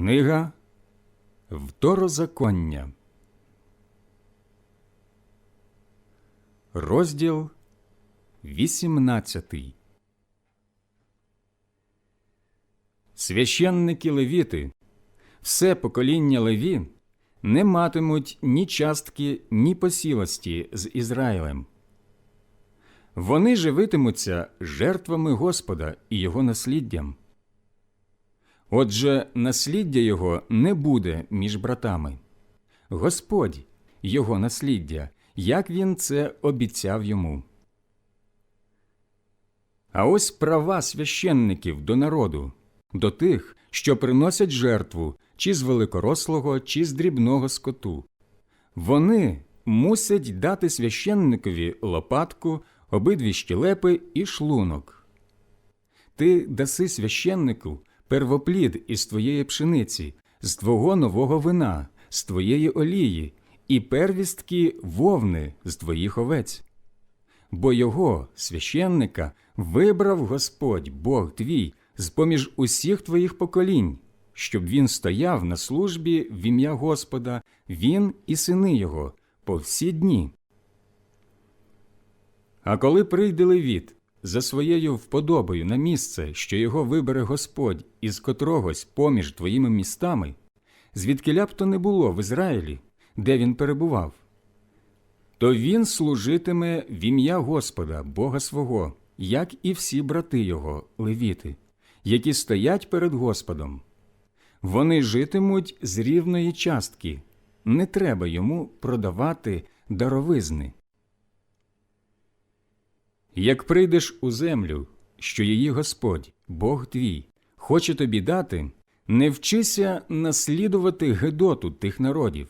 Книга Второзаконня, розділ 18 Священники левіти, все покоління леві не матимуть ні частки, ні посілості з Ізраїлем. Вони живитимуться жертвами Господа і його насліддям. Отже, насліддя його не буде між братами. Господь його насліддя, як він це обіцяв йому. А ось права священників до народу, до тих, що приносять жертву чи з великорослого, чи з дрібного скоту. Вони мусять дати священникові лопатку, обидві щелепи і шлунок. Ти даси священнику первоплід із твоєї пшениці, з твого нового вина, з твоєї олії, і первістки вовни з твоїх овець. Бо його, священника, вибрав Господь Бог твій з поміж усіх твоїх поколінь, щоб він стояв на службі в ім'я Господа, він і сини його по всі дні. А коли прийде Левіт за своєю вподобою на місце, що його вибере Господь із котрогось поміж твоїми містами, звідкиля б то не було в Ізраїлі, де він перебував, то він служитиме в ім'я Господа, Бога свого, як і всі брати його, левіти, які стоять перед Господом. Вони житимуть з рівної частки, не треба йому продавати даровизни. Як прийдеш у землю, що її Господь, Бог твій, хоче тобі дати, не вчися наслідувати гедоту тих народів.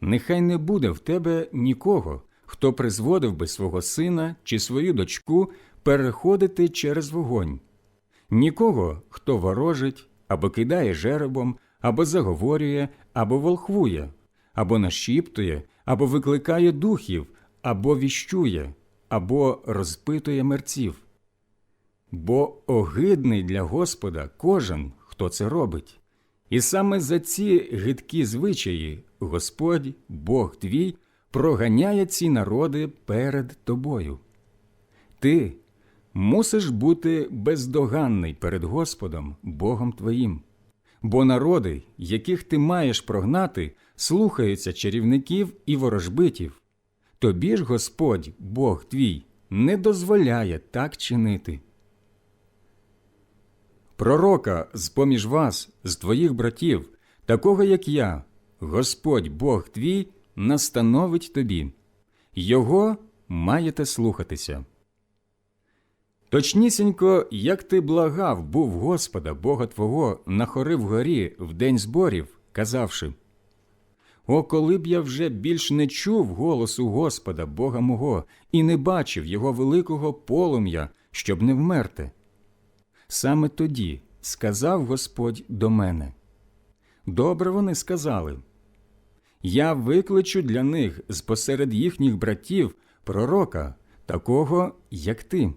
Нехай не буде в тебе нікого, хто призводив би свого сина чи свою дочку переходити через вогонь, нікого, хто ворожить або кидає жеребом, або заговорює, або волхвує, або нашіптує, або викликає духів, або віщує або розпитує мерців. Бо огидний для Господа кожен, хто це робить. І саме за ці гидкі звичаї Господь, Бог твій, проганяє ці народи перед тобою. Ти мусиш бути бездоганний перед Господом, Богом твоїм. Бо народи, яких ти маєш прогнати, слухаються чарівників і ворожбитів. Тобі ж Господь, Бог твій, не дозволяє так чинити. Пророка з поміж вас, з твоїх братів, такого як я, Господь Бог твій, настановить тобі, його маєте слухатися. Точнісінько, як ти благав був Господа, Бога Твого, на хори вгорі в день зборів, казавши о, коли б я вже більш не чув голосу Господа, Бога мого, і не бачив Його великого полум'я, щоб не вмерти. Саме тоді сказав Господь до мене. Добре вони сказали. Я викличу для них з посеред їхніх братів пророка, такого, як ти.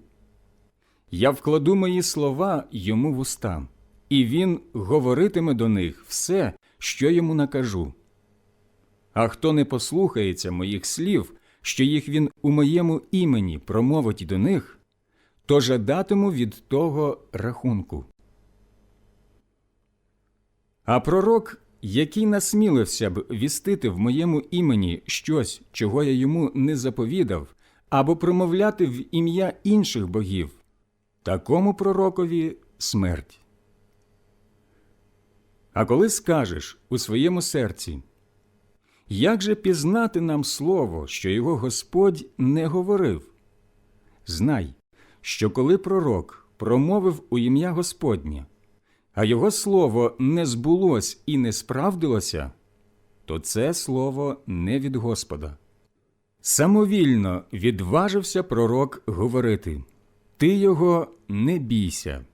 Я вкладу мої слова йому в уста, і він говоритиме до них все, що йому накажу. А хто не послухається моїх слів, що їх він у моєму імені промовить до них, то жадатиму від того рахунку. А пророк, який насмілився б вістити в моєму імені щось, чого я йому не заповідав, або промовляти в ім'я інших богів, такому пророкові смерть. А коли скажеш у своєму серці як же пізнати нам слово, що його Господь не говорив? Знай, що коли пророк промовив у ім'я Господнє, а його слово не збулось і не справдилося, то це слово не від Господа. Самовільно відважився пророк говорити Ти його не бійся.